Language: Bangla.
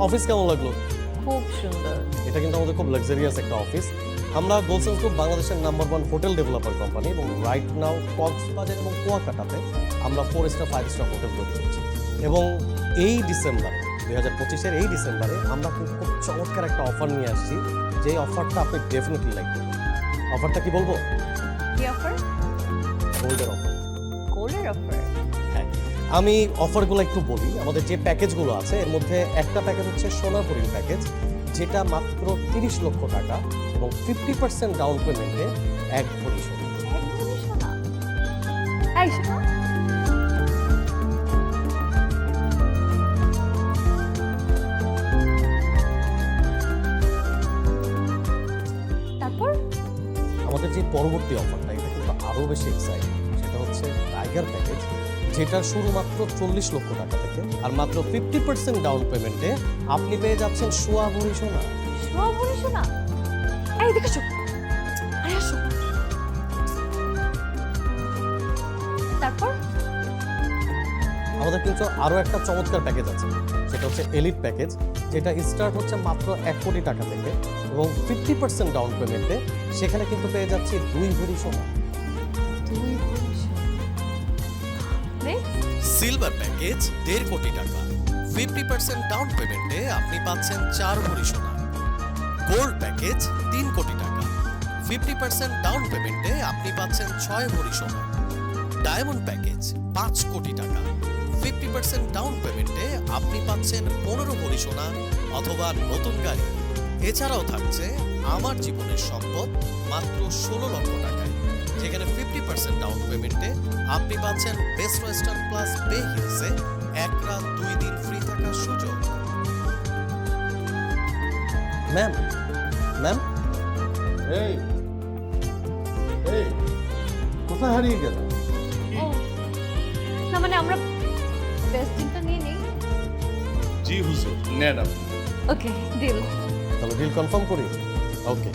অফিস কেমন লাগল? খুব সুন্দর। এটা কিন্তু আমাদের খুব লাক্সারিয়াস একটা অফিস আমরা গোলসেন্স গ্রুপ বাংলাদেশের number one hotel developer company এবং রাইট নাও কক্সবাজার এবং কুয়াকাটাতে আমরা four star five star hotel তৈরি করছি। এবং এই ডিসেম্বর দুই হাজার পঁচিশের এই ডিসেম্বরে আমরা কিন্তু খুব চমৎকার একটা অফার নিয়ে আসছি। যে অফারটা আপনি ডেফিনেটলি লাইক অফারটা কি বলব? কি অফার গোল্ডের অফার গোল্ডের অফার আমি অফারগুলো একটু বলি। আমাদের যে প্যাকেজগুলো আছে এর মধ্যে একটা প্যাকেজ হচ্ছে সোনাপুরির প্যাকেজ যেটা মাত্র তিরিশ লক্ষ টাকা এবং ফিফটি পার্সেন্ট ডাউন পেমেন্টে এক ভরি তারপর? আমাদের যে পরবর্তী অফারটা এটা কিন্তু আরও বেশি এক্সাইটিং সেটা হচ্ছে টাইগার প্যাকেজ যেটা শুরু মাত্র চল্লিশ লক্ষ টাকা থেকে আর মাত্র ফিফটি পার্সেন্ট ডাউন পেমেন্টে আপনি পেয়ে যাচ্ছেন সোয়া ভরি সোনা। শোয়া বলি শোনা এই দেখেছ আরে আসো। তারপর? আমাদের কিন্তু আরও একটা চমৎকার প্যাকেজ আছে। সেটা হচ্ছে এলিট প্যাকেজ যেটা স্টার্ট হচ্ছে মাত্র এক কোটি টাকা থেকে এবং ফিফটি পার্সেন্ট ডাউন পেমেন্টে সেখানে কিন্তু পেয়ে যাচ্ছি দুই ভরি সোনা। দুই বলি নেক্সট সিলভার প্যাকেজ দেড় কোটি টাকা। ফিফটি পার্সেন্ট ডাউন পেমেন্টে আপনি পাচ্ছেন চার ভরি সোনা। গোল্ড প্যাকেজ তিন কোটি টাকা। ফিফটি পার্সেন্ট ডাউন পেমেন্টে আপনি পাচ্ছেন ছয় ভরি সোনা। ডায়মন্ড প্যাকেজ পাঁচ কোটি টাকা। ফিফটি পার্সেন্ট ডাউন পেমেন্টে আপনি পাচ্ছেন পনেরো ভরি সোনা অথবা নতুন গাড়ি। এছাড়াও থাকছে আমার জীবনের সম্পদ মাত্র ষোলো লক্ষ টাকায়। যেখানে ফিফটি পার্সেন্ট ডাউন পেমেন্টে আপনি পাচ্ছেন বেস্ট ওয়েস্টার্ন প্লাস পে হিলসে এক রাত দুই দিন ফ্রি থাকার সুযোগ। ম্যাম ম্যাম এই এই কোথায় হারিয়ে গেল? না মানে আমরা বেস্টিংটা নিয়ে নেই। জি হুজুর নেন আপনি। ওকে ডিল তাহলে ডিল কনফার্ম করি। ওকে